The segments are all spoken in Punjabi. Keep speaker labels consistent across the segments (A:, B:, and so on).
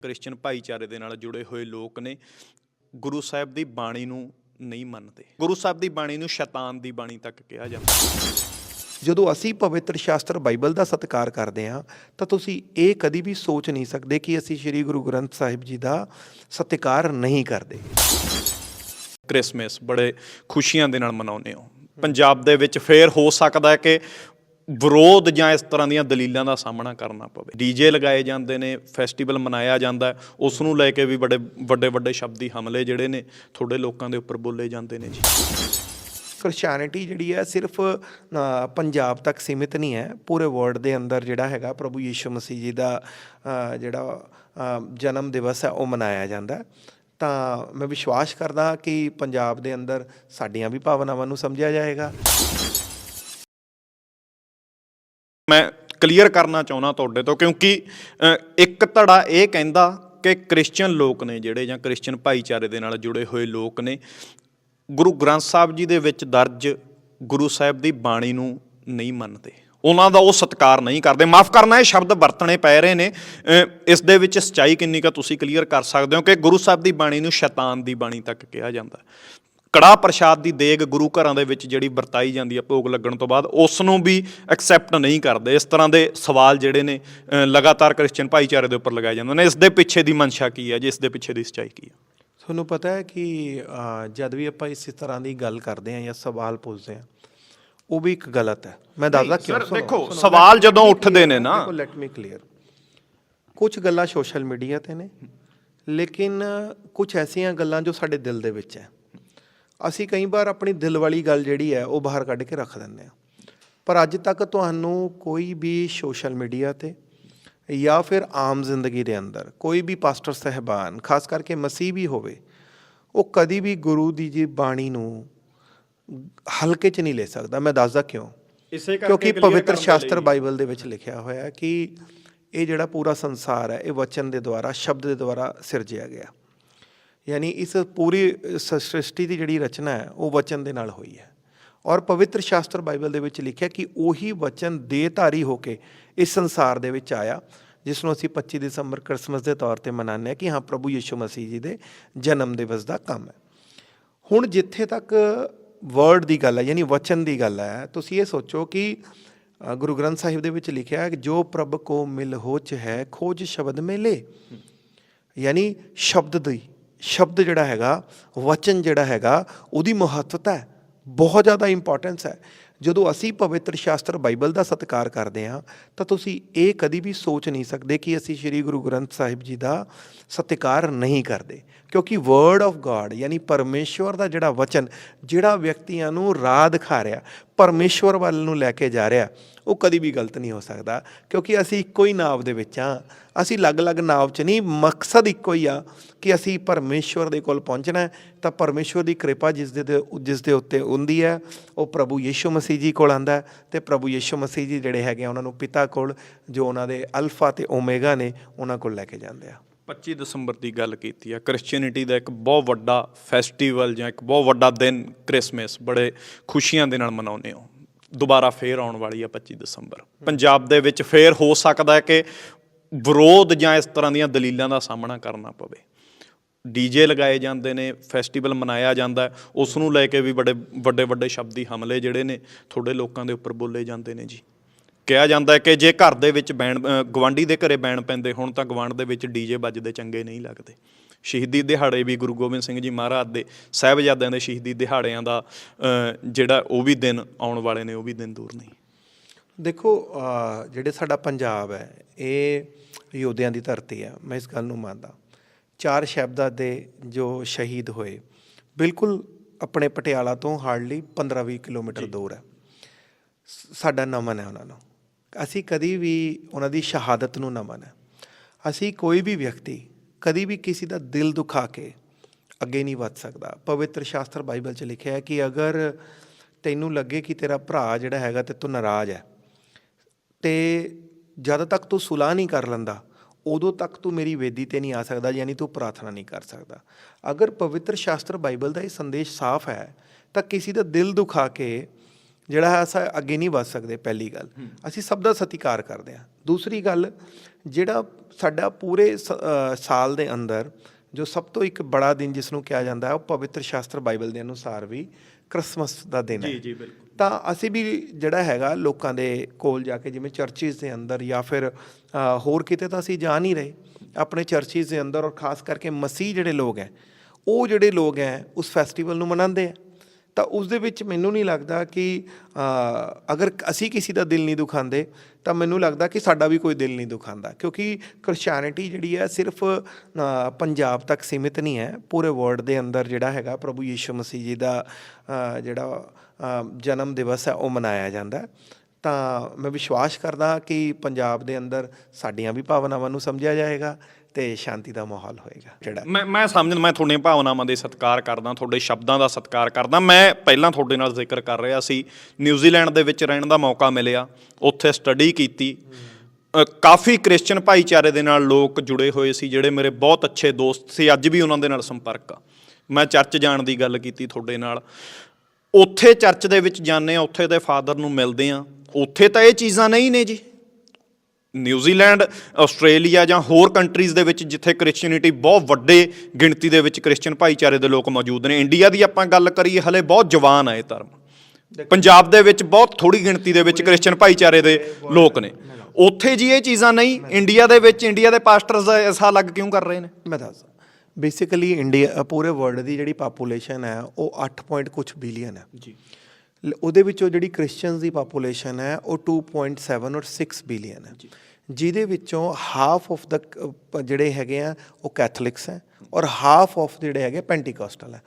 A: ਕ੍ਰਿਸਚੀਅਨ ਭਾਈਚਾਰੇ ਦੇ ਨਾਲ ਜੁੜੇ ਹੋਏ ਲੋਕ ਨੇ ਗੁਰੂ ਸਾਹਿਬ ਦੀ ਬਾਣੀ ਨੂੰ ਨਹੀਂ ਮੰਨਦੇ। ਗੁਰੂ ਸਾਹਿਬ ਦੀ ਬਾਣੀ ਨੂੰ ਸ਼ੈਤਾਨ ਦੀ ਬਾਣੀ ਤੱਕ ਕਿਹਾ ਜਾਂਦਾ।
B: ਜਦੋਂ ਅਸੀਂ ਪਵਿੱਤਰ ਸ਼ਾਸਤਰ ਬਾਈਬਲ ਦਾ ਸਤਿਕਾਰ ਕਰਦੇ ਹਾਂ ਤਾਂ ਤੁਸੀਂ ਇਹ ਕਦੀ ਵੀ ਸੋਚ ਨਹੀਂ ਸਕਦੇ ਕਿ ਅਸੀਂ ਸ੍ਰੀ ਗੁਰੂ ਗ੍ਰੰਥ ਸਾਹਿਬ ਜੀ ਦਾ ਸਤਿਕਾਰ ਨਹੀਂ ਕਰਦੇ।
A: ਕ੍ਰਿਸਮਸ ਬੜੇ ਖੁਸ਼ੀਆਂ ਦੇ ਨਾਲ ਮਨਾਉਂਦੇ ਹੋ। ਪੰਜਾਬ ਦੇ ਵਿੱਚ ਫੇਰ ਹੋ ਸਕਦਾ ਹੈ ਕਿ ਵਿਰੋਧ ਜਾਂ ਇਸ ਤਰ੍ਹਾਂ ਦੀਆਂ ਦਲੀਲਾਂ ਦਾ ਸਾਹਮਣਾ ਕਰਨਾ ਪਵੇ। ਡੀਜੇ ਲਗਾਏ ਜਾਂਦੇ ਨੇ, ਫੈਸਟੀਵਲ ਮਨਾਇਆ ਜਾਂਦਾ ਉਸ ਨੂੰ ਲੈ ਕੇ ਵੀ ਬੜੇ ਵੱਡੇ ਵੱਡੇ ਸ਼ਬਦੀ ਹਮਲੇ ਜਿਹੜੇ ਨੇ, ਤੁਹਾਡੇ ਲੋਕਾਂ ਦੇ ਉੱਪਰ ਬੋਲੇ ਜਾਂਦੇ ਨੇ ਜੀ।
B: ਕ੍ਰਿਸਚੀਅਨਿਟੀ ਜਿਹੜੀ ਹੈ, ਸਿਰਫ ਪੰਜਾਬ ਤੱਕ ਸੀਮਿਤ ਨਹੀਂ ਹੈ, ਪੂਰੇ ਵਰਲਡ ਦੇ ਅੰਦਰ ਜਿਹੜਾ ਹੈਗਾ, ਪ੍ਰਭੂ ਯੀਸ਼ੂ ਮਸੀਹ ਜੀ ਦਾ ਜਿਹੜਾ ਜਨਮ ਦਿਵਸ ਹੈ, ਉਹ ਮਨਾਇਆ ਜਾਂਦਾ ਤਾਂ ਮੈਂ ਵਿਸ਼ਵਾਸ ਕਰਦਾ ਕਿ ਪੰਜਾਬ ਦੇ ਅੰਦਰ ਸਾਡੀਆਂ ਵੀ ਭਾਵਨਾਵਾਂ ਨੂੰ ਸਮਝਿਆ ਜਾਏਗਾ।
A: ਮੈਂ ਕਲੀਅਰ ਕਰਨਾ ਚਾਹੁੰਦਾ ਤੁਹਾਡੇ ਤੋਂ ਕਿਉਂਕਿ ਇੱਕ ਧੜਾ ਇਹ ਕਹਿੰਦਾ ਕਿ ਕ੍ਰਿਸਚੀਅਨ ਲੋਕ ਨੇ ਜਿਹੜੇ ਜਾਂ ਕ੍ਰਿਸਚੀਅਨ ਭਾਈਚਾਰੇ ਦੇ ਨਾਲ ਜੁੜੇ ਹੋਏ ਲੋਕ ਨੇ, ਗੁਰੂ ਗ੍ਰੰਥ ਸਾਹਿਬ ਜੀ ਦੇ ਵਿੱਚ ਦਰਜ ਗੁਰੂ ਸਾਹਿਬ ਦੀ ਬਾਣੀ ਨੂੰ ਨਹੀਂ ਮੰਨਦੇ। ਉਹਨਾਂ ਦਾ ਉਹ ਸਤਿਕਾਰ ਨਹੀਂ ਕਰਦੇ। ਮਾਫ ਕਰਨਾ, ਇਹ ਸ਼ਬਦ ਵਰਤਣੇ ਪੈ ਰਹੇ ਨੇ। ਇਸ ਦੇ ਵਿੱਚ ਸਚਾਈ ਕਿੰਨੀ ਕਾ ਤੁਸੀਂ ਕਲੀਅਰ ਕਰ ਸਕਦੇ ਹੋ ਕਿ ਗੁਰੂ ਸਾਹਿਬ ਦੀ ਬਾਣੀ ਨੂੰ ਸ਼ੈਤਾਨ ਦੀ ਬਾਣੀ ਤੱਕ ਕਿਹਾ ਜਾਂਦਾ। ਕੜਾ ਪ੍ਰਸ਼ਾਦ ਦੀ ਦੇਗ ਗੁਰੂ ਘਰਾਂ ਦੇ ਵਿੱਚ ਜਿਹੜੀ ਵਰਤਾਈ ਜਾਂਦੀ ਹੈ ਭੋਗ ਲੱਗਣ ਤੋਂ ਬਾਅਦ ਉਸ ਨੂੰ ਵੀ ਐਕਸੈਪਟ ਨਹੀਂ ਕਰਦੇ। ਇਸ ਤਰ੍ਹਾਂ ਦੇ ਸਵਾਲ ਜਿਹੜੇ ਨੇ ਲਗਾਤਾਰ ਕ੍ਰਿਸਚੀਅਨ ਭਾਈਚਾਰੇ ਦੇ ਉੱਪਰ ਲਗਾਏ ਜਾਂਦੇ ਨੇ। ਇਸ ਦੇ ਪਿੱਛੇ ਦੀ ਮਨਸ਼ਾ ਕੀ ਹੈ ਜੀ? ਇਸ ਦੇ ਪਿੱਛੇ ਦੀ ਸਚਾਈ ਕੀ ਹੈ
B: ਤੁਹਾਨੂੰ ਪਤਾ ਹੈ ਕਿ ਜਦ ਵੀ ਆਪਾਂ ਇਸੇ ਤਰ੍ਹਾਂ ਦੀ ਗੱਲ ਕਰਦੇ ਹਾਂ ਜਾਂ ਸਵਾਲ ਪੁੱਛਦੇ ਹਾਂ ਉਹ ਵੀ ਇੱਕ ਗਲਤ ਹੈ। ਮੈਂ ਦੱਸਦਾ ਕਿਉਂ?
A: ਸਰ, ਦੇਖੋ, ਸਵਾਲ ਜਦੋਂ ਉੱਠਦੇ ਨੇ ਨਾ-
B: ਦੇਖੋ ਲੈਟ ਮੀ ਕਲੀਅਰ ਕੁਝ ਗੱਲਾਂ ਸੋਸ਼ਲ ਮੀਡੀਆ ਤੇ ਨੇ ਲੇਕਿਨ ਕੁਝ ਐਸੀਆਂ ਗੱਲਾਂ ਜੋ ਸਾਡੇ ਦਿਲ ਦੇ ਵਿੱਚ ਹੈ। ਅਸੀਂ ਕਈ ਵਾਰ ਆਪਣੀ ਦਿਲ ਵਾਲੀ ਗੱਲ ਜਿਹੜੀ ਹੈ ਉਹ ਬਾਹਰ ਕੱਢ ਕੇ ਰੱਖ ਦਿੰਦੇ ਹਾਂ। ਪਰ ਅੱਜ ਤੱਕ ਤੁਹਾਨੂੰ ਕੋਈ ਵੀ ਸੋਸ਼ਲ ਮੀਡੀਆ ਤੇ ਜਾਂ ਫਿਰ ਆਮ ਜ਼ਿੰਦਗੀ ਦੇ ਅੰਦਰ ਕੋਈ ਵੀ ਪਾਸਟਰ ਸਹਿਬਾਨ ਖਾਸ ਕਰਕੇ ਮਸੀਹ ਵੀ ਹੋਵੇ ਉਹ ਕਦੀ ਵੀ ਗੁਰੂ ਦੀ ਜੀ ਬਾਣੀ ਨੂੰ ਹਲਕੇ 'ਚ ਨਹੀਂ ਲੈ ਸਕਦਾ। ਮੈਂ ਦੱਸਦਾ ਕਿਉਂ?
A: ਇਸੇ ਕਰਕੇ
B: ਕਿਉਂਕਿ ਪਵਿੱਤਰ ਸ਼ਾਸਤਰ ਬਾਈਬਲ ਦੇ ਵਿੱਚ ਲਿਖਿਆ ਹੋਇਆ ਹੈ ਕਿ ਇਹ ਜਿਹੜਾ ਪੂਰਾ ਸੰਸਾਰ ਹੈ ਇਹ ਵਚਨ ਦੇ ਦੁਆਰਾ ਸ਼ਬਦ ਦੇ ਦੁਆਰਾ ਸਿਰਜਿਆ ਗਿਆ। ਯਾਨੀ ਇਸ ਪੂਰੀ ਸ- ਸ੍ਰਿਸ਼ਟੀ ਦੀ ਜਿਹੜੀ ਰਚਨਾ ਹੈ, ਉਹ ਵਚਨ ਦੇ ਨਾਲ ਹੋਈ ਹੈ। ਔਰ ਪਵਿੱਤਰ ਸ਼ਾਸਤਰ ਬਾਈਬਲ ਦੇ ਵਿੱਚ ਲਿਖਿਆ ਕਿ ਉਹੀ ਵਚਨ ਦੇ ਧਾਰੀ ਹੋ ਕੇ ਇਸ ਸੰਸਾਰ ਦੇ ਵਿੱਚ ਆਇਆ, ਜਿਸ ਨੂੰ ਅਸੀਂ 25 ਦਸੰਬਰ ਕ੍ਰਿਸਮਸ ਦੇ ਤੌਰ ਤੇ ਮਨਾਉਂਦੇ ਹਾਂ ਕਿ ਹਾਂ, ਪ੍ਰਭੂ ਯਿਸੂ ਮਸੀਹ ਜੀ ਦੇ ਜਨਮ ਦਿਵਸ ਦਾ ਕੰਮ ਹੈ। ਹੁਣ ਜਿੱਥੇ ਤੱਕ ਵਰਡ ਦੀ ਗੱਲ ਹੈ, ਯਾਨੀ ਵਚਨ ਦੀ ਗੱਲ ਹੈ, ਤੁਸੀਂ ਇਹ ਸੋਚੋ ਕਿ ਗੁਰੂ ਗ੍ਰੰਥ ਸਾਹਿਬ ਦੇ ਵਿੱਚ ਲਿਖਿਆ ਹੈ ਜੋ ਪ੍ਰਭ ਕੋ ਮਿਲ ਹੋਚ ਹੈ, ਖੋਜ ਸ਼ਬਦ ਮੇਲੇ। ਯਾਨੀ ਸ਼ਬਦ ਦੀ ਸ਼ਬਦ ਜਿਹੜਾ ਹੈਗਾ ਵਚਨ ਜਿਹੜਾ ਹੈਗਾ ਉਹਦੀ ਮਹੱਤਤਾ ਹੈ। ਬਹੁਤ ਜ਼ਿਆਦਾ ਇੰਪੋਰਟੈਂਸ ਹੈ। ਜਦੋਂ ਅਸੀਂ ਪਵਿੱਤਰ ਸ਼ਾਸਤਰ ਬਾਈਬਲ ਦਾ ਸਤਿਕਾਰ ਕਰਦੇ ਹਾਂ, ਤਾਂ ਤੁਸੀਂ ਇਹ ਕਦੀ ਵੀ ਸੋਚ ਨਹੀਂ ਸਕਦੇ ਕਿ ਅਸੀਂ ਸ੍ਰੀ ਗੁਰੂ ਗ੍ਰੰਥ ਸਾਹਿਬ ਜੀ ਦਾ ਸਤਿਕਾਰ ਨਹੀਂ ਕਰਦੇ। ਕਿਉਂਕਿ ਵਰਡ ਆਫ ਗੋਡ ਯਾਨੀ ਪਰਮੇਸ਼ਵਰ ਦਾ ਜਿਹੜਾ ਵਚਨ, ਜਿਹੜਾ ਵਿਅਕਤੀਆਂ ਨੂੰ ਰਾਹ ਦਿਖਾ ਰਿਹਾ, ਪਰਮੇਸ਼ਵਰ ਵੱਲ ਨੂੰ ਲੈ ਕੇ ਜਾ ਰਿਹਾ, ਉਹ ਕਦੀ ਵੀ ਗਲਤ ਨਹੀਂ ਹੋ ਸਕਦਾ। ਕਿਉਂਕਿ ਅਸੀਂ ਇੱਕੋ ਹੀ ਨਾਵ ਦੇ ਵਿੱਚ ਹਾਂ। ਅਸੀਂ ਅਲੱਗ-ਅਲੱਗ ਨਾਵ 'ਚ ਨਹੀਂ, ਮਕਸਦ ਇੱਕੋ ਹੀ ਆ ਕਿ ਅਸੀਂ ਪਰਮੇਸ਼ਵਰ ਦੇ ਕੋਲ ਪਹੁੰਚਣਾ ਤਾਂ ਪਰਮੇਸ਼ਵਰ ਦੀ ਕਿਰਪਾ ਜਿਸ ਦੇ ਜਿਸ ਦੇ ਉੱਤੇ ਹੁੰਦੀ ਹੈ, ਉਹ ਪ੍ਰਭੂ ਯੀਸ਼ੂ ਮਸੀਹ ਜੀ ਕੋਲ ਆਂਦਾ ਹੈ ਤੇ ਪ੍ਰਭੂ ਯੀਸ਼ੂ ਮਸੀਹ ਜੀ ਜਿਹੜੇ ਹੈਗੇ ਆ, ਉਹਨਾਂ ਨੂੰ ਪਿਤਾ ਕੋਲ ਜੋ ਉਹਨਾਂ ਦੇ ਅਲਫਾ ਤੇ ਓਮੇਗਾ ਨੇ, ਉਹਨਾਂ ਕੋਲ ਲੈ ਕੇ ਜਾਂਦੇ ਆ।
A: 25 ਦਸੰਬਰ ਦੀ ਗੱਲ ਕੀਤੀ ਆ ਕ੍ਰਿਸਚੀਅਨਿਟੀ ਦਾ ਇੱਕ ਬਹੁਤ ਵੱਡਾ ਫੈਸਟੀਵਲ ਜਾਂ ਇੱਕ ਬਹੁਤ ਵੱਡਾ ਦਿਨ ਕ੍ਰਿਸਮਸ ਬੜੇ ਖੁਸ਼ੀਆਂ ਦੇ ਨਾਲ ਮਨਾਉਂਦੇ ਹੋ। ਦੁਬਾਰਾ ਫੇਰ ਆਉਣ ਵਾਲੀ ਆ 25 ਦਸੰਬਰ। ਪੰਜਾਬ ਦੇ ਵਿੱਚ ਫੇਰ ਹੋ ਸਕਦਾ ਹੈ ਕਿ ਵਿਰੋਧ ਜਾਂ ਇਸ ਤਰ੍ਹਾਂ ਦੀਆਂ ਦਲੀਲਾਂ ਦਾ ਸਾਹਮਣਾ ਕਰਨਾ ਪਵੇ। ਡੀਜੇ ਲਗਾਏ ਜਾਂਦੇ ਨੇ ਫੈਸਟੀਵਲ ਮਨਾਇਆ ਜਾਂਦਾ ਉਸ ਨੂੰ ਲੈ ਕੇ ਵੀ ਬੜੇ ਵੱਡੇ ਵੱਡੇ ਸ਼ਬਦੀ ਹਮਲੇ ਜਿਹੜੇ ਨੇ ਤੁਹਾਡੇ ਲੋਕਾਂ ਦੇ ਉੱਪਰ ਬੋਲੇ ਜਾਂਦੇ ਨੇ ਜੀ। ਕਿਹਾ ਜਾਂਦਾ ਹੈ ਕਿ ਜੇ ਘਰ ਦੇ ਵਿੱਚ ਬੈਣ ਅ, ਗਵਾਂਢੀ ਦੇ ਘਰੇ ਬੈਣ ਪੈਂਦੇ ਹੁਣ ਤਾਂ ਗਵਾਂਢ ਦੇ ਵਿੱਚ ਡੀਜੇ ਵੱਜਦੇ ਚੰਗੇ ਨਹੀਂ ਲੱਗਦੇ। ਸ਼ਹੀਦੀ ਦਿਹਾੜੇ ਵੀ ਗੁਰੂ ਗੋਬਿੰਦ ਸਿੰਘ ਜੀ ਮਹਾਰਾਜ ਦੇ ਸਾਹਿਬਜ਼ਾਦਿਆਂ ਦੇ ਸ਼ਹੀਦੀ ਦਿਹਾੜਿਆਂ ਦਾ ਜਿਹੜਾ ਉਹ ਵੀ ਦਿਨ ਆਉਣ ਵਾਲੇ ਨੇ ਉਹ ਵੀ ਦਿਨ ਦੂਰ ਨਹੀਂ।
B: ਦੇਖੋ ਜਿਹੜੇ ਸਾਡਾ ਪੰਜਾਬ ਹੈ ਇਹ ਯੋਧਿਆਂ ਦੀ ਧਰਤੀ ਹੈ ਮੈਂ ਇਸ ਗੱਲ ਨੂੰ ਮੰਨਦਾ। ਚਾਰ ਸ਼ਬਦਾਂ ਦੇ ਜੋ ਸ਼ਹੀਦ ਹੋਏ ਬਿਲਕੁਲ ਆਪਣੇ ਪਟਿਆਲਾ ਤੋਂ ਹਾਰਡਲੀ 15-20 ਕਿਲੋਮੀਟਰ ਦੂਰ ਹੈ। ਸਾਡਾ ਨਮਨ ਹੈ ਉਹਨਾਂ ਨੂੰ। ਅਸੀਂ ਕਦੀ ਵੀ ਉਹਨਾਂ ਦੀ ਸ਼ਹਾਦਤ ਨੂੰ ਨਮਨ ਹੈ। ਅਸੀਂ ਕੋਈ ਵੀ ਵਿਅਕਤੀ ਕਦੀ ਵੀ ਕਿਸੇ ਦਾ ਦਿਲ ਦੁਖਾ ਕੇ ਅੱਗੇ ਨਹੀਂ ਵੱਧ ਸਕਦਾ। ਪਵਿੱਤਰ ਸ਼ਾਸਤਰ ਬਾਈਬਲ 'ਚ ਲਿਖਿਆ ਹੈ ਕਿ ਅਗਰ ਤੈਨੂੰ ਲੱਗੇ ਕਿ ਤੇਰਾ ਭਰਾ ਜਿਹੜਾ ਹੈਗਾ ਤੇ ਤੂੰ ਨਾਰਾਜ਼ ਹੈ ਤੇ ਜਦ ਤੱਕ ਤੂੰ ਸੁਲਾਹ ਨਹੀਂ ਕਰ ਲੈਂਦਾ ਉਦੋਂ ਤੱਕ ਤੂੰ ਮੇਰੀ ਵੇਦੀ ਤੇ ਨਹੀਂ ਆ ਸਕਦਾ ਯਾਨੀ ਤੂੰ ਪ੍ਰਾਰਥਨਾ ਨਹੀਂ ਕਰ ਸਕਦਾ। ਅਗਰ ਪਵਿੱਤਰ ਸ਼ਾਸਤਰ ਬਾਈਬਲ ਦਾ ਇਹ ਸੰਦੇਸ਼ ਸਾਫ਼ ਹੈ ਤਾਂ ਕਿਸੇ ਦਾ ਦਿਲ ਦੁਖਾ ਕੇ ਜਿਹੜਾ ਹੈ ਅਸਾਂ ਅੱਗੇ ਨਹੀਂ ਵੱਧ ਸਕਦੇ ਪਹਿਲੀ ਗੱਲ। ਅਸੀਂ ਸਭ ਦਾ ਸਤਿਕਾਰ ਕਰਦੇ ਹਾਂ। ਦੂਸਰੀ ਗੱਲ ਜਿਹੜਾ ਸਾਡਾ ਪੂਰੇ ਸਾਲ ਦੇ ਅੰਦਰ ਜੋ ਸਭ ਤੋਂ ਇੱਕ ਬੜਾ ਦਿਨ ਜਿਸ ਨੂੰ ਕਿਹਾ ਜਾਂਦਾ ਹੈ ਉਹ ਪਵਿੱਤਰ ਸ਼ਾਸਤਰ ਬਾਈਬਲ ਦੇ ਅਨੁਸਾਰ ਵੀ ਕ੍ਰਿਸਮਸ ਦਾ ਦਿਨ ਹੈ।
A: ਜੀ ਬਿਲਕੁਲ।
B: ਤਾਂ ਅਸੀਂ ਵੀ ਜਿਹੜਾ ਹੈਗਾ ਲੋਕਾਂ ਦੇ ਕੋਲ ਜਾ ਕੇ ਜਿਵੇਂ ਚਰਚਿਸ ਦੇ ਅੰਦਰ ਜਾਂ ਫਿਰ ਹੋਰ ਕਿਤੇ ਤਾਂ ਅਸੀਂ ਜਾ ਨਹੀਂ ਰਹੇ। ਆਪਣੇ ਚਰਚਿਸ ਦੇ ਅੰਦਰ ਔਰ ਖਾਸ ਕਰਕੇ ਮਸੀਹ ਜਿਹੜੇ ਲੋਕ ਹੈ, ਉਹ ਜਿਹੜੇ ਲੋਕ ਹੈ, ਉਸ ਫੈਸਟੀਵਲ ਨੂੰ ਮਨਾਉਂਦੇ ਆ ਤਾਂ ਉਸ ਦੇ ਵਿੱਚ ਮੈਨੂੰ ਨਹੀਂ ਲੱਗਦਾ ਕਿ ਅਗਰ ਅਸੀਂ ਕਿਸੇ ਦਾ ਦਿਲ ਨਹੀਂ ਦੁਖਾਉਂਦੇ, ਤਾਂ ਮੈਨੂੰ ਲੱਗਦਾ ਕਿ ਸਾਡਾ ਵੀ ਕੋਈ ਦਿਲ ਨਹੀਂ ਦੁਖਾਉਂਦਾ। ਕਿਉਂਕਿ ਕ੍ਰਿਸਚੀਅਨਿਟੀ ਜਿਹੜੀ ਹੈ ਸਿਰਫ ਪੰਜਾਬ ਤੱਕ ਸੀਮਿਤ ਨਹੀਂ ਹੈ। ਪੂਰੇ ਵਰਲਡ ਦੇ ਅੰਦਰ ਜਿਹੜਾ ਹੈਗਾ ਪ੍ਰਭੂ ਯੀਸ਼ੂ ਮਸੀਹ ਜੀ ਦਾ ਜਿਹੜਾ ਜਨਮ ਦਿਵਸ ਹੈ, ਉਹ ਮਨਾਇਆ ਜਾਂਦਾ ਤਾਂ ਮੈਂ ਵਿਸ਼ਵਾਸ ਕਰਦਾ ਕਿ ਪੰਜਾਬ ਦੇ ਅੰਦਰ ਸਾਡੀਆਂ ਵੀ ਭਾਵਨਾਵਾਂ ਨੂੰ ਸਮਝਿਆ ਜਾਏਗਾ ਤੇ ਸ਼ਾਂਤੀ ਦਾ ਮਾਹੌਲ ਹੋਏਗਾ, ਜਿਹੜਾ
A: ਮੈਂ ਮੈਂ ਸਮਝਣ, ਮੈਂ ਤੁਹਾਡੀਆਂ ਭਾਵਨਾਵਾਂ ਦੇ ਸਤਿਕਾਰ ਕਰਦਾ, ਤੁਹਾਡੇ ਸ਼ਬਦਾਂ ਦਾ ਸਤਿਕਾਰ ਕਰਦਾ। ਮੈਂ ਪਹਿਲਾਂ ਤੁਹਾਡੇ ਨਾਲ ਜ਼ਿਕਰ ਕਰ ਰਿਹਾ ਸੀ, ਨਿਊਜ਼ੀਲੈਂਡ ਦੇ ਵਿੱਚ ਰਹਿਣ ਦਾ ਮੌਕਾ ਮਿਲਿਆ, ਉੱਥੇ ਸਟੱਡੀ ਕੀਤੀ। ਕਾਫੀ ਕ੍ਰਿਸਚੀਅਨ ਭਾਈਚਾਰੇ ਦੇ ਨਾਲ ਲੋਕ ਜੁੜੇ ਹੋਏ ਸੀ, ਜਿਹੜੇ ਮੇਰੇ ਬਹੁਤ ਅੱਛੇ ਦੋਸਤ ਸੀ, ਅੱਜ ਵੀ ਉਹਨਾਂ ਦੇ ਨਾਲ ਸੰਪਰਕ ਆ। ਮੈਂ ਚਰਚ ਜਾਣ ਦੀ ਗੱਲ ਕੀਤੀ ਤੁਹਾਡੇ ਨਾਲ। ਉੱਥੇ ਚਰਚ ਦੇ ਵਿੱਚ ਜਾਂਦੇ ਆ ਉੱਥੇ ਦੇ ਫਾਦਰ ਨੂੰ ਮਿਲਦੇ ਆ ਉੱਥੇ ਤਾਂ ਇਹ ਚੀਜ਼ਾਂ ਨਹੀਂ ਨੇ ਜੀ। ਨਿਊਜ਼ੀਲੈਂਡ ਆਸਟ੍ਰੇਲੀਆ ਜਾਂ ਹੋਰ ਕੰਟਰੀਜ਼ ਦੇ ਵਿੱਚ ਜਿੱਥੇ ਕ੍ਰਿਸਚੀਅਨਿਟੀ ਬਹੁਤ ਵੱਡੇ ਗਿਣਤੀ ਦੇ ਵਿੱਚ ਕ੍ਰਿਸਚੀਅਨ ਭਾਈਚਾਰੇ ਦੇ ਲੋਕ ਮੌਜੂਦ ਨੇ। ਇੰਡੀਆ ਦੀ ਆਪਾਂ ਗੱਲ ਕਰੀਏ ਹਲੇ ਬਹੁਤ ਜਵਾਨ ਹੈ ਇਹ ਧਰਮ। ਪੰਜਾਬ ਦੇ ਵਿੱਚ ਬਹੁਤ ਥੋੜੀ ਗਿਣਤੀ ਦੇ ਵਿੱਚ ਕ੍ਰਿਸਚੀਅਨ ਭਾਈਚਾਰੇ ਦੇ ਲੋਕ ਨੇ। ਉੱਥੇ ਜੀ ਇਹ ਚੀਜ਼ਾਂ ਨਹੀਂ ਇੰਡੀਆ ਦੇ ਵਿੱਚ ਇੰਡੀਆ ਦੇ ਪਾਸਟਰਸ ਐਸਾ ਅਲੱਗ ਕਿਉਂ ਕਰ ਰਹੇ ਨੇ?
B: ਮੈਂ ਦੱਸਦਾ। ਬੇਸਿਕਲੀ ਇੰਡੀਆ ਪੂਰੇ ਵਰਲਡ ਦੀ ਜਿਹੜੀ ਪਾਪੂਲੇਸ਼ਨ ਹੈ ਉਹ 8 ਪੁਆਇੰਟ ਕੁਝ ਬਿਲੀਅਨ ਹੈ।
A: ਜੀ।
B: ਉਹਦੇ ਵਿੱਚੋਂ ਜਿਹੜੀ ਕ੍ਰਿਸਚੀਅਨਸ ਦੀ ਪਾਪੂਲੇਸ਼ਨ ਹੈ ਉਹ 2.7 ਔਰ 6 ਬਿਲੀਅਨ ਹੈ। ਜਿਹਦੇ ਵਿੱਚੋਂ ਹਾਫ ਆਫ ਦਾ ਜਿਹੜੇ ਹੈਗੇ ਆ ਉਹ ਕੈਥੋਲਿਕਸ ਹੈ ਔਰ ਹਾਫ ਆਫ ਜਿਹੜੇ ਹੈਗੇ ਪੈਂਟੀਕੋਸਟਲ ਹੈ।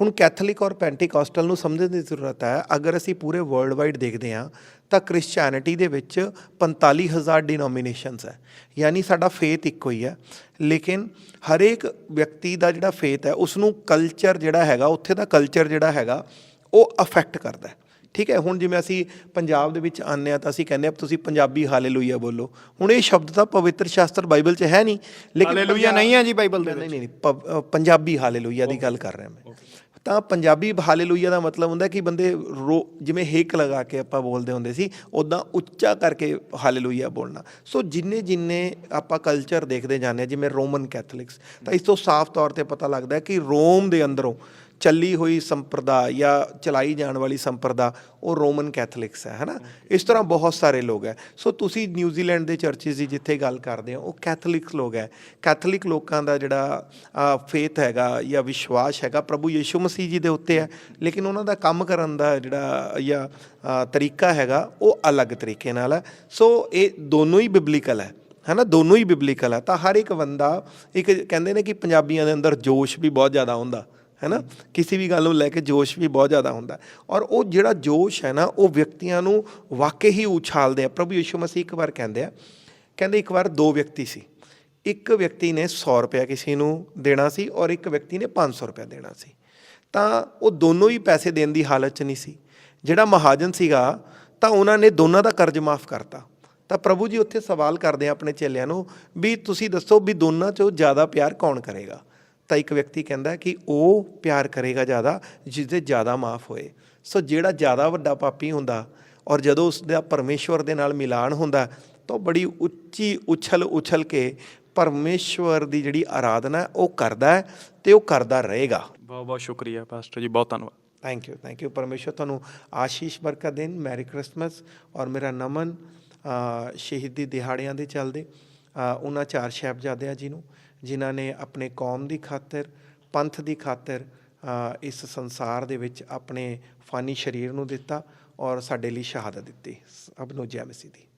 B: ਹੁਣ ਕੈਥੋਲਿਕ ਔਰ ਪੈਂਟੀਕੋਸਟਲ ਨੂੰ ਸਮਝਣ ਦੀ ਜ਼ਰੂਰਤ ਹੈ ਅਗਰ ਅਸੀਂ ਪੂਰੇ ਵਰਲਡ ਵਾਈਡ ਦੇਖਦੇ ਹਾਂ ਤਾਂ ਕ੍ਰਿਸਚੀਅਨਿਟੀ ਦੇ ਵਿੱਚ 45000 ਡਿਨੋਮੀਨੇਸ਼ਨਸ ਹੈ। ਯਾਨੀ ਸਾਡਾ ਫੇਥ ਇੱਕੋ ਹੀ ਹੈ। ਲੇਕਿਨ ਹਰੇਕ ਵਿਅਕਤੀ ਦਾ ਜਿਹੜਾ ਫੇਥ ਹੈ ਉਸ ਨੂੰ ਕਲਚਰ ਜਿਹੜਾ ਹੈਗਾ ਉੱਥੇ ਦਾ ਕਲਚਰ ਜਿਹੜਾ ਹੈਗਾ ਉਹ ਅਫੈਕਟ ਕਰਦਾ ਹੈ। ਠੀਕ ਹੈ ਹੁਣ ਜਿਵੇਂ ਅਸੀਂ ਪੰਜਾਬ ਦੇ ਵਿੱਚ ਆਉਂਦੇ ਆ ਤਾਂ ਅਸੀਂ ਕਹਿੰਦੇ ਆ ਤੁਸੀਂ ਪੰਜਾਬੀ ਹਾਲੇਲੂਇਆ ਬੋਲੋ। ਹੁਣ ਇਹ ਸ਼ਬਦ ਤਾਂ ਪਵਿੱਤਰ ਸ਼ਾਸਤਰ ਬਾਈਬਲ 'ਚ ਹੈ ਨਹੀਂ
A: ਹਾਲੇਲੂਇਆ
B: ਪੰਜਾਬ-
A: ਨਹੀਂ ਹੈ ਜੀ ਬਾਈਬਲ ਦੇ
B: ਨਹੀਂ ਨਹੀਂ ਨਹੀਂ, ਪੰਜਾਬੀ ਹਾਲੇਲੂਇਆ ਦੀ ਗੱਲ ਕਰ ਰਿਹਾ ਮੈਂ। ਤਾਂ ਪੰਜਾਬੀ ਹਾਲੇਲੂਇਆ ਦਾ ਮਤਲਬ ਹੁੰਦਾ ਕਿ ਬੰਦੇ ਰੋ ਜਿਵੇਂ ਹੇਕ ਲਗਾ ਕੇ ਆਪਾਂ ਬੋਲਦੇ ਹੁੰਦੇ ਸੀ ਉਦਾਂ ਉੱਚਾ ਕਰਕੇ ਹਾਲੇਲੂਇਆ ਬੋਲਣਾ। ਸੋ ਜਿੰਨੇ ਜਿੰਨੇ ਆਪਾਂ ਕਲਚਰ ਦੇਖਦੇ ਜਾਂਦੇ ਹਾਂ ਜਿਵੇਂ ਰੋਮਨ ਕੈਥੋਲਿਕਸ ਤਾਂ ਇਸ ਤੋਂ ਸਾਫ਼ ਤੌਰ ਤੇ ਪਤਾ ਲੱਗਦਾ ਹੈ ਕਿ ਰੋਮ ਦੇ ਅੰਦਰੋਂ ਚੱਲੀ ਹੋਈ ਸੰਪਰਦਾ ਜਾਂ ਚਲਾਈ ਜਾਣ ਵਾਲੀ ਸੰਪਰਦਾ, ਉਹ ਰੋਮਨ ਕੈਥੋਲਿਕਸ ਹੈ, ਹਨਾ? ਇਸ ਤਰ੍ਹਾਂ ਬਹੁਤ ਸਾਰੇ ਲੋਕ ਹੈ। ਸੋ ਤੁਸੀਂ ਨਿਊਜ਼ੀਲੈਂਡ ਦੇ ਚਰਚਿਸ ਦੀ ਜਿੱਥੇ ਗੱਲ ਕਰਦੇ ਹੋ, ਉਹ ਕੈਥੋਲਿਕਸ ਲੋਕ ਹੈ। ਕੈਥੋਲਿਕ ਲੋਕਾਂ ਦਾ ਜਿਹੜਾ ਫੇਥ ਹੈਗਾ ਜਾਂ ਵਿਸ਼ਵਾਸ ਹੈਗਾ, ਪ੍ਰਭੂ ਯੀਸ਼ੂ ਮਸੀਹ ਜੀ ਦੇ ਉੱਤੇ ਹੈ। ਲੇਕਿਨ ਉਹਨਾਂ ਦਾ ਕੰਮ ਕਰਨ ਦਾ ਜਿਹੜਾ, ਜਾਂ ਤਰੀਕਾ ਹੈਗਾ, ਉਹ ਅਲੱਗ ਤਰੀਕੇ ਨਾਲ ਹੈ। ਸੋ ਇਹ ਦੋਨੋਂ ਹੀ ਬਿਬਲੀਕਲ ਹੈ, ਹਨਾ? ਦੋਨੋਂ ਹੀ ਬਿਬਲੀਕਲ ਹੈ। ਤਾਂ ਹਰ ਇੱਕ ਬੰਦਾ, ਇੱਕ ਕਹਿੰਦੇ ਨੇ ਕਿ ਪੰਜਾਬੀਆਂ ਦੇ ਅੰਦਰ ਜੋਸ਼ ਵੀ ਬਹੁਤ ਜ਼ਿਆਦਾ ਹੁੰਦਾ। ਹੈਨਾ? ਕਿਸੇ ਵੀ ਗੱਲ ਨੂੰ ਲੈ ਕੇ ਜੋਸ਼ ਵੀ ਬਹੁਤ ਜ਼ਿਆਦਾ ਹੁੰਦਾ ਔਰ ਉਹ ਜਿਹੜਾ ਜੋਸ਼ ਹੈ ਨਾ, ਉਹ ਵਿਅਕਤੀਆਂ ਨੂੰ ਵਾਕਈ ਹੀ ਉਛਾਲਦੇ ਆ। ਪ੍ਰਭੂ ਯੀਸ਼ੂ ਮਸੀਹ ਇੱਕ ਵਾਰ ਕਹਿੰਦੇ ਆ, ਕਹਿੰਦੇ ਇੱਕ ਵਾਰ ਦੋ ਵਿਅਕਤੀ ਸੀ। ਇੱਕ ਵਿਅਕਤੀ ਨੇ 100 ਰੁਪਏ ਕਿਸੇ ਨੂੰ ਦੇਣਾ ਸੀ ਔਰ ਇੱਕ ਵਿਅਕਤੀ ਨੇ 500 ਰੁਪਏ ਦੇਣਾ ਸੀ। ਤਾਂ ਉਹ ਦੋਨੋਂ ਹੀ ਪੈਸੇ ਦੇਣ ਦੀ ਹਾਲਤ 'ਚ ਨਹੀਂ ਸੀ। ਜਿਹੜਾ ਮਹਾਜਨ ਸੀਗਾ, ਤਾਂ ਉਹਨਾਂ ਨੇ ਦੋਨਾਂ ਦਾ ਕਰਜ਼ ਮਾਫ ਕਰਤਾ। ਤਾਂ ਪ੍ਰਭੂ ਜੀ ਉੱਥੇ ਸਵਾਲ ਕਰਦੇ ਆ ਆਪਣੇ ਚੇਲਿਆਂ ਨੂੰ, ਵੀ ਤੁਸੀਂ ਦੱਸੋ ਵੀ ਦੋਨਾਂ 'ਚੋਂ ਜ਼ਿਆਦਾ ਪਿਆਰ ਕੌਣ ਕਰੇਗਾ? ਤਾਂ ਇੱਕ ਵਿਅਕਤੀ ਕਹਿੰਦਾ ਕਿ ਉਹ ਪਿਆਰ ਕਰੇਗਾ ਜ਼ਿਆਦਾ ਜਿਸ ਦੇ ਜ਼ਿਆਦਾ ਮਾਫ ਹੋਏ। ਸੋ ਜਿਹੜਾ ਜ਼ਿਆਦਾ ਵੱਡਾ ਪਾਪੀ ਹੁੰਦਾ ਔਰ ਜਦੋਂ ਉਸ ਦਾ ਪਰਮੇਸ਼ਵਰ ਦੇ ਨਾਲ ਮਿਲਾਨ ਹੁੰਦਾ ਤਾਂ ਬੜੀ ਉੱਚੀ ਉਛਲ ਉਛਲ ਕੇ ਪਰਮੇਸ਼ਵਰ ਦੀ ਜਿਹੜੀ ਆਰਾਧਨਾ ਉਹ ਕਰਦਾ ਹੈ ਤੇ ਉਹ ਕਰਦਾ ਰਹੇਗਾ।
A: ਬਹੁਤ ਬਹੁਤ ਸ਼ੁਕਰੀਆ ਪਾਸਟਰ ਜੀ ਬਹੁਤ ਧੰਨਵਾਦ।
B: ਥੈਂਕ ਯੂ ਥੈਂਕ ਯੂ ਪਰਮੇਸ਼ਵਰ ਤੁਹਾਨੂੰ ਆਸ਼ੀਸ਼ ਬਰਕਤ ਦੇਣ। ਮੈਰੀ ਕ੍ਰਿਸਮਸ ਔਰ ਮੇਰਾ ਨਮਨ ਸ਼ਹੀਦੀ ਦਿਹਾੜਿਆਂ ਦੇ ਚੱਲਦੇ ਉਹਨਾਂ ਚਾਰ ਸਾਹਿਬਜ਼ਾਦਿਆਂ ਜੀ ਨੂੰ। ਜਿਨ੍ਹਾਂ ਨੇ ਆਪਣੇ ਕੌਮ ਦੀ ਖਾਤਰ, ਪੰਥ ਦੀ ਖਾਤਰ ਇਸ ਸੰਸਾਰ ਦੇ ਵਿੱਚ ਆਪਣੇ ਫਾਨੀ ਸਰੀਰ ਨੂੰ ਦਿੱਤਾ ਔਰ ਸਾਡੇ ਲਈ ਸ਼ਹਾਦਤ ਦਿੱਤੀ। ਸਭ ਨੂੰ ਜੈ ਮਸੀਹ ਦੀ।